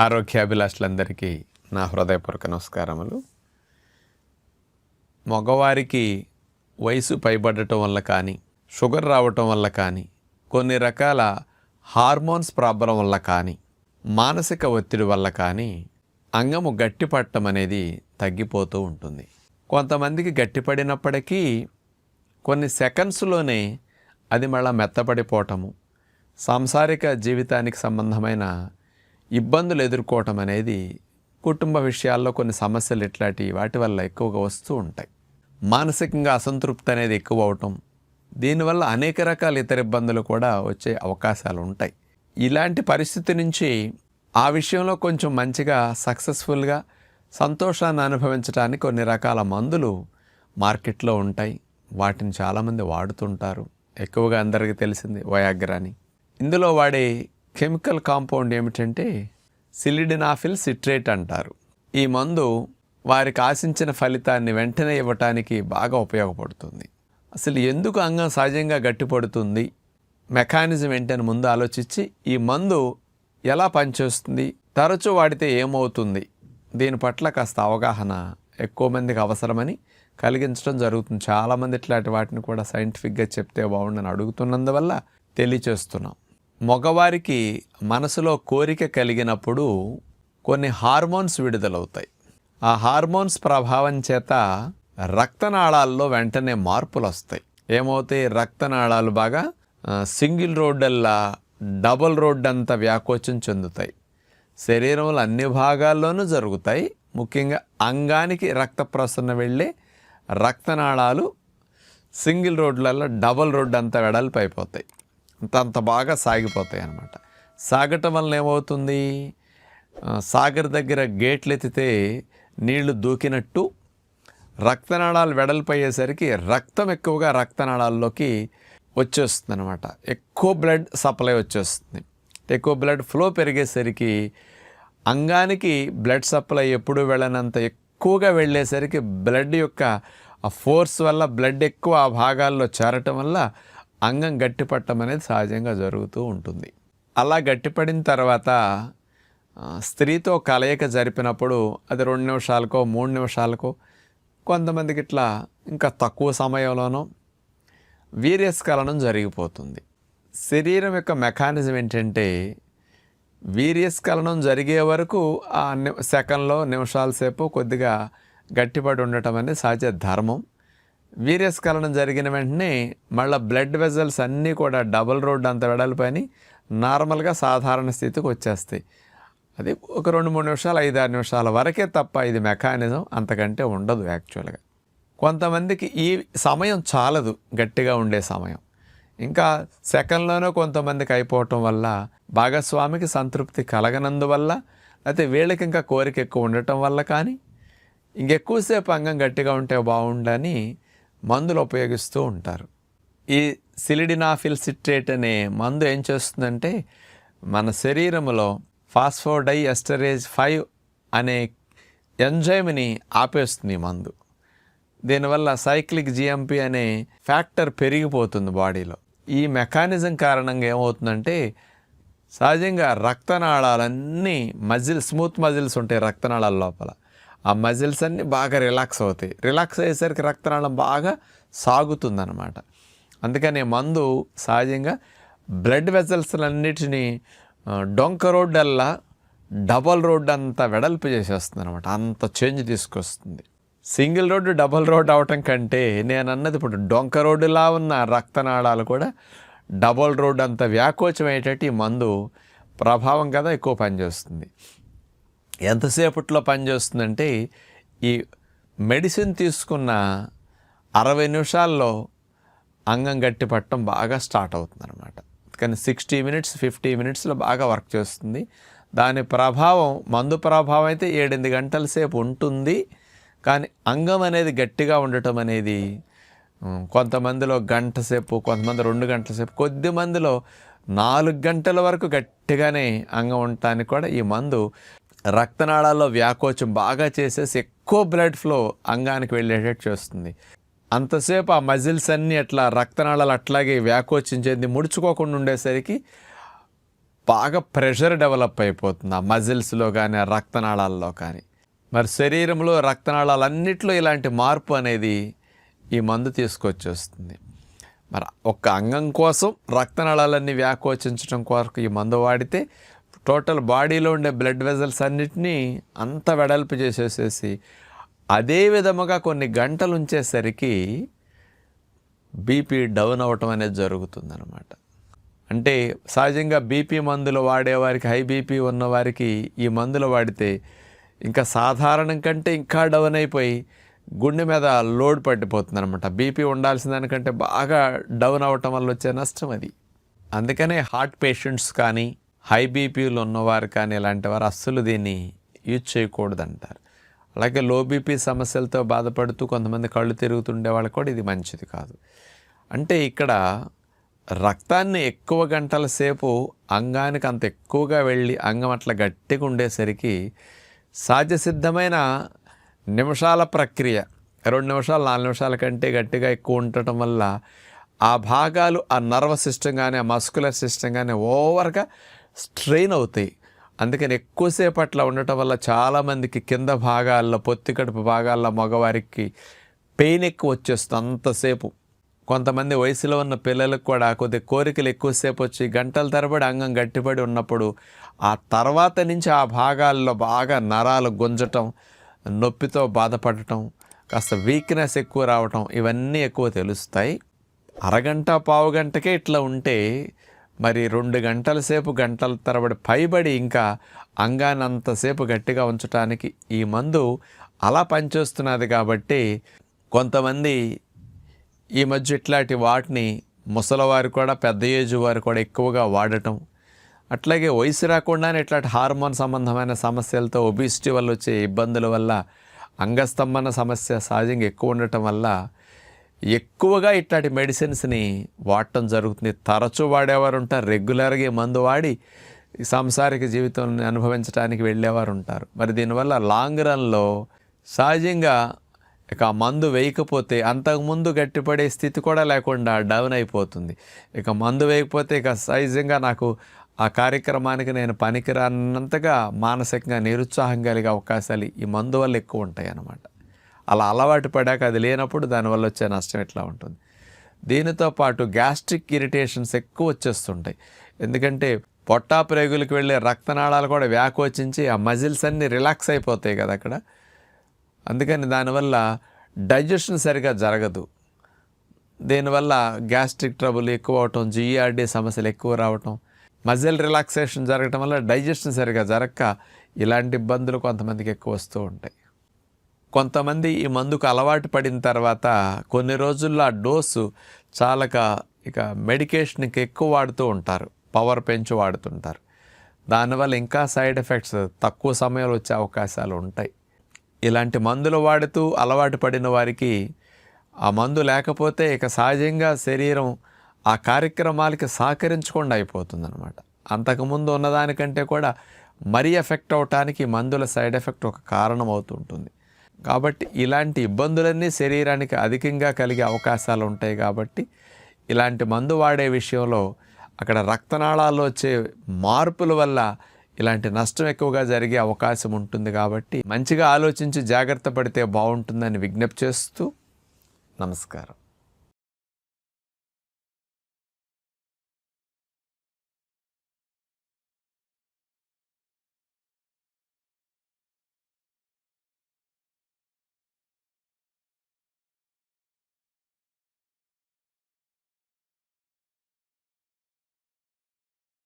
ఆరోగ్యాభిలాషులందరికీ నా హృదయపూర్వక నమస్కారములు. మగవారికి వయసు పైబడటం వల్ల కానీ షుగర్ రావటం వల్ల కానీ కొన్ని రకాల హార్మోన్స్ ప్రాబ్లం వల్ల కానీ మానసిక ఒత్తిడి వల్ల కానీ అంగము గట్టిపడటం అనేది తగ్గిపోతూ ఉంటుంది. కొంతమందికి గట్టిపడినప్పటికీ కొన్ని సెకండ్స్లోనే అది మళ్ళా మెత్తపడిపోవటము సాంసారిక జీవితానికి సంబంధమైన ఇబ్బందులు ఎదుర్కోవటం అనేది కుటుంబ విషయాల్లో కొన్ని సమస్యలు ఇట్లాంటి వాటి వల్ల ఎక్కువగా వస్తూ ఉంటాయి. మానసికంగా అసంతృప్తి అనేది ఎక్కువ అవటం దీనివల్ల అనేక రకాల ఇతర ఇబ్బందులు కూడా వచ్చే అవకాశాలు ఉంటాయి. ఇలాంటి పరిస్థితి నుంచి ఆ విషయంలో కొంచెం మంచిగా సక్సెస్ఫుల్గా సంతోషాన్ని అనుభవించడానికి కొన్ని రకాల మందులు మార్కెట్లో ఉంటాయి. వాటిని చాలామంది వాడుతుంటారు. ఎక్కువగా అందరికీ తెలిసింది వయాగ్రాని. ఇందులో వాడే కెమికల్ కాంపౌండ్ ఏమిటంటే సిలిడినాఫిల్ సిట్రేట్ అంటారు. ఈ మందు వారికి ఆశించిన ఫలితాన్ని వెంటనే ఇవ్వటానికి బాగా ఉపయోగపడుతుంది. అసలు ఎందుకు అంగం సహజంగా గట్టిపడుతుంది? మెకానిజం ఏంటని ముందు ఆలోచించి ఈ మందు ఎలా పనిచేస్తుంది? తరచూ వాడితే ఏమవుతుంది? దీని పట్ల కాస్త అవగాహన ఎక్కువ మందికి అవసరమని కలిగించడం జరుగుతుంది. చాలామంది ఇట్లాంటి వాటిని కూడా సైంటిఫిక్గా చెప్తే బాగుండని అడుగుతున్నందువల్ల తెలియచేస్తున్నాం. మగవారికి మనసులో కోరిక కలిగినప్పుడు కొన్ని హార్మోన్స్ విడుదలవుతాయి. ఆ హార్మోన్స్ ప్రభావం చేత రక్తనాళాల్లో వెంటనే మార్పులు వస్తాయి ఏమవుతాయి? రక్తనాళాలు బాగా సింగిల్ రోడ్డల్లా డబుల్ రోడ్ అంత వ్యాకోచం చెందుతాయి. శరీరంలో అన్ని భాగాల్లోనూ జరుగుతాయి. ముఖ్యంగా అంగానికి రక్త ప్రసరణ వెళ్ళే రక్తనాళాలు సింగిల్ రోడ్లలో డబుల్ రోడ్ అంత వెడల్పు అయిపోతాయి. అంత బాగా సాగిపోతాయి అన్నమాట. సాగటం వలన ఏమవుతుంది? సాగర్ దగ్గర గేట్లు ఎత్తితే నీళ్ళు దూకినట్టు రక్తనాళాలు వెడల్పోయేసరికి రక్తం ఎక్కువగా రక్తనాళాల్లోకి వచ్చేస్తుంది అనమాట ఎక్కువ బ్లడ్ సప్లై వచ్చేస్తుంది. ఎక్కువ బ్లడ్ ఫ్లో పెరిగేసరికి అంగానికి బ్లడ్ సప్లై ఎప్పుడు వెళ్ళనంత ఎక్కువగా వెళ్ళేసరికి బ్లడ్ యొక్క ఆ ఫోర్స్ వల్ల బ్లడ్ ఎక్కువ ఆ భాగాల్లో చేరటం వల్ల అంగం గట్టిపట్టడం అనేది సహజంగా జరుగుతూ ఉంటుంది. అలా గట్టిపడిన తర్వాత స్త్రీతో కలయిక జరిపినప్పుడు అది రెండు నిమిషాలకో మూడు నిమిషాలకో కొంతమందికి ఇట్లా ఇంకా తక్కువ సమయంలోనో వీర్యస్ఖలనం జరిగిపోతుంది. శరీరం యొక్క మెకానిజం ఏంటంటే వీర్యస్ఖలనం జరిగే వరకు ఆ సెకండ్లో నిమిషాల సేపు కొద్దిగా గట్టిపడి ఉండటం అనేది సహజ ధర్మం. వీర్యస్ఖలనం జరిగిన వెంటనే మళ్ళీ బ్లడ్ వెజల్స్ అన్నీ కూడా డబుల్ రోడ్ అంత వెడల్పని నార్మల్గా సాధారణ స్థితికి వచ్చేస్తాయి. అది ఒక రెండు మూడు నిమిషాలు ఐదు ఆరు నిమిషాల వరకే తప్ప ఇది మెకానిజం అంతకంటే ఉండదు యాక్చువల్గా. కొంతమందికి ఈ సమయం చాలదు గట్టిగా ఉండే సమయం. ఇంకా సెకండ్లోనే కొంతమందికి అయిపోవటం వల్ల భాగస్వామికి సంతృప్తి కలగనందువల్ల లేకపోతే వీళ్ళకి ఇంకా కోరిక ఎక్కువ ఉండటం వల్ల కానీ ఇంకెక్కువసేపు అంగం గట్టిగా ఉంటే బాగుండని మందులు ఉపయోగిస్తూ ఉంటారు. ఈ సిలిడినాఫిల్ సిట్రేట్ అనే మందు ఏం చేస్తుందంటే మన శరీరంలో ఫాస్ఫోడై ఎస్టరేజ్ ఫైవ్ అనే ఎంజైమ్ని ఆపేస్తుంది ఈ మందు. దీనివల్ల సైక్లిక్ జిఎంపి అనే ఫ్యాక్టర్ పెరిగిపోతుంది బాడీలో. ఈ మెకానిజం కారణంగా ఏమవుతుందంటే సహజంగా రక్తనాళాలన్నీ మజిల్ స్మూత్ మజిల్స్ ఉంటాయి రక్తనాళాల లోపల. ఆ మజిల్స్ అన్నీ బాగా రిలాక్స్ అవుతాయి. రిలాక్స్ అయ్యేసరికి రక్తనాళం బాగా సాగుతుందన్నమాట. అందుకని మందు సహజంగా బ్లడ్ వెజల్స్లన్నిటినీ డొంక రోడ్డల్లా డబల్ రోడ్ అంత వెడల్పు చేసేస్తుంది అనమాట అంత చేంజ్ తీసుకొస్తుంది. సింగిల్ రోడ్డు డబల్ రోడ్ అవటం కంటే నేను అన్నది ఇప్పుడు డొంక రోడ్డులా ఉన్న రక్తనాళాలు కూడా డబల్ రోడ్ అంత వ్యాకోచమయ్యేటట్టు ఈ మందు ప్రభావం కదా ఎక్కువ పనిచేస్తుంది. ఎంతసేపట్లో పనిచేస్తుందంటే ఈ మెడిసిన్ తీసుకున్న అరవై నిమిషాల్లో అంగం గట్టి పట్టడం బాగా స్టార్ట్ అవుతుంది అనమాట కానీ సిక్స్టీ మినిట్స్ ఫిఫ్టీ మినిట్స్లో బాగా వర్క్ చేస్తుంది. దాని ప్రభావం మందు ప్రభావం అయితే ఏడెనిమిది గంటల సేపు ఉంటుంది. కానీ అంగం అనేది గట్టిగా ఉండటం అనేది కొంతమందిలో గంట సేపు కొంతమంది రెండు గంటల సేపు కొద్ది మందిలో నాలుగు గంటల వరకు గట్టిగానే అంగం ఉండటానికి కూడా ఈ మందు రక్తనాళాల్లో వ్యాకోచం బాగా చేసేసి ఎక్కువ బ్లడ్ ఫ్లో అంగానికి వెళ్ళేటట్టు చేస్తుంది. అంతసేపు ఆ మజిల్స్ అన్నీ అట్లా రక్తనాళాలు అట్లాగే వ్యాకోచించేది ముడుచుకోకుండా ఉండేసరికి బాగా ప్రెషర్ డెవలప్ అయిపోతుంది ఆ మజిల్స్లో కానీ ఆ రక్తనాళాల్లో కానీ. మరి శరీరంలో రక్తనాళాలన్నిట్లో ఇలాంటి మార్పు అనేది ఈ మందు తీసుకొచ్చేస్తుంది. మరి ఒక్క అంగం కోసం రక్తనాళాలన్నీ వ్యాకోచించడం కొరకు ఈ మందు వాడితే టోటల్ బాడీలో ఉండే బ్లడ్ వెజల్స్ అన్నిటినీ అంత వెడల్పు చేసేసేసి అదే విధముగా కొన్ని గంటలు ఉంచేసరికి బీపీ డౌన్ అవ్వటం అనేది జరుగుతుందన్నమాట. అంటే సహజంగా బీపీ మందులు వాడేవారికి హై బీపీ ఉన్నవారికి ఈ మందులు వాడితే ఇంకా సాధారణం కంటే ఇంకా డౌన్ అయిపోయి గుండె మీద లోడ్ పట్టిపోతుంది అనమాట బీపీ ఉండాల్సిన దానికంటే బాగా డౌన్ అవ్వటం వల్ల వచ్చే నష్టం అది. అందుకనే హార్ట్ పేషెంట్స్ కానీ హై బీపీలు ఉన్నవారు కానీ ఇలాంటి వారు అస్సలు దీన్ని యూజ్ చేయకూడదు అంటారు అలాగే లో బీపీ సమస్యలతో బాధపడుతూ కొంతమంది కళ్ళు తిరుగుతుండే వాళ్ళకి కూడా ఇది మంచిది కాదు. అంటే ఇక్కడ రక్తాన్ని ఎక్కువ గంటల సేపు అంగానికి అంత ఎక్కువగా వెళ్ళి అంగం అట్లా గట్టిగా ఉండేసరికి సహజసిద్ధమైన నిమిషాల ప్రక్రియ రెండు నిమిషాలు నాలుగు నిమిషాల కంటే గట్టిగా ఎక్కువ ఉండటం వల్ల ఆ భాగాలు ఆ నర్వ్ సిస్టమ్ కానీ ఆ మస్కులర్ సిస్టమ్ కానీ ఓవర్గా స్ట్రెయిన్ అవుతాయి. అందుకని ఎక్కువసేపు అట్లా ఉండటం వల్ల చాలామందికి కింద భాగాల్లో పొత్తి కడుపు భాగాల్లో మగవారికి పెయిన్ ఎక్కువ వచ్చేస్తుంది అంతసేపు. కొంతమంది వయసులో ఉన్న పిల్లలకు కూడా కొద్ది కోరికలు ఎక్కువసేపు వచ్చి గంటల తరబడి అంగం గట్టిపడి ఉన్నప్పుడు ఆ తర్వాత నుంచి ఆ భాగాల్లో బాగా నరాలు గుంజటం నొప్పితో బాధపడటం కాస్త వీక్నెస్ ఎక్కువ రావటం ఇవన్నీ ఎక్కువ తెలుస్తాయి. అరగంట పావు గంటకే ఇట్లా ఉంటే మరి రెండు గంటల సేపు గంటల తరబడి పైబడి ఇంకా అంగాన్ని అంతసేపు గట్టిగా ఉంచడానికి ఈ మందు అలా పనిచేస్తున్నది కాబట్టి కొంతమంది ఈ మధ్య ఇట్లాంటి వాటిని ముసలివారు కూడా పెద్ద ఏజ్ వారు కూడా ఎక్కువగా వాడటం. అట్లాగే వయసు రాకుండానే ఇట్లాంటి హార్మోన్ సంబంధమైన సమస్యలతో ఒబిసిటీ వల్ల వచ్చే ఇబ్బందుల వల్ల అంగస్తంభన సమస్య సహజంగా ఎక్కువ ఉండటం వల్ల ఎక్కువగా ఇట్లాంటి మెడిసిన్స్ని వాడటం జరుగుతుంది. తరచూ వాడేవారు ఉంటారు రెగ్యులర్గా మందు వాడి సాంసారిక జీవితాన్ని అనుభవించడానికి వెళ్ళేవారు ఉంటారు మరి దీనివల్ల లాంగ్ రన్లో సహజంగా ఇక ఆ మందు వేయకపోతే అంతకుముందు గట్టిపడే స్థితి కూడా లేకుండా డౌన్ అయిపోతుంది. ఇక మందు వేయకపోతే ఇక సహజంగా నాకు ఆ కార్యక్రమానికి నేను పనికిరానంతగా మానసికంగా నిరుత్సాహం కలిగే అవకాశాలు ఈ మందు వల్ల ఎక్కువ ఉంటాయి అన్నమాట అలా అలవాటు పడాక అది లేనప్పుడు దానివల్ల వచ్చే నష్టం ఎట్లా ఉంటుంది? దీనితో పాటు గ్యాస్ట్రిక్ ఇరిటేషన్స్ ఎక్కువ వచ్చేస్తుంటాయి. ఎందుకంటే పొట్టా ప్రేగులకు వెళ్ళే రక్తనాళాలు కూడా వ్యాకోచించి ఆ మజిల్స్ అన్నీ రిలాక్స్ అయిపోతాయి కదా అక్కడ. అందుకని దానివల్ల డైజెషన్ సరిగా జరగదు. దీనివల్ల గ్యాస్ట్రిక్ ట్రబుల్ ఎక్కువ అవటం జిఈఆర్డీ సమస్యలు ఎక్కువ రావటం మజిల్ రిలాక్సేషన్ జరగటం వల్ల డైజెషన్ సరిగా జరగక ఇలాంటి ఇబ్బందులు కొంతమందికి ఎక్కువ వస్తూ ఉంటాయి. కొంతమంది ఈ మందుకు అలవాటు పడిన తర్వాత కొన్ని రోజుల్లో ఆ డోసు చాలక ఇక మెడికేషన్కి ఎక్కువ వాడుతూ ఉంటారు. పవర్ పెంచి వాడుతుంటారు. దానివల్ల ఇంకా సైడ్ ఎఫెక్ట్స్ తక్కువ సమయంలో వచ్చే అవకాశాలు ఉంటాయి. ఇలాంటి మందులు వాడుతూ అలవాటు పడిన వారికి ఆ మందు లేకపోతే ఇక సహజంగా శరీరం ఆ కార్యక్రమాలకి సహకరించకుండా అయిపోతుంది అనమాట అంతకుముందు ఉన్నదానికంటే కూడా మరీ ఎఫెక్ట్ అవటానికి మందుల సైడ్ ఎఫెక్ట్ ఒక కారణం అవుతుంటుంది కాబట్టి ఇలాంటి ఇబ్బందులన్నీ శరీరానికి అధికంగా కలిగే అవకాశాలు ఉంటాయి కాబట్టి ఇలాంటి మందు వాడే విషయంలో అక్కడ రక్తనాళాల్లో వచ్చే మార్పుల వల్ల ఇలాంటి నష్టం ఎక్కువగా జరిగే అవకాశం ఉంటుంది కాబట్టి మంచిగా ఆలోచించి జాగ్రత్త పడితే బాగుంటుందని విజ్ఞప్తి చేస్తూ నమస్కారం.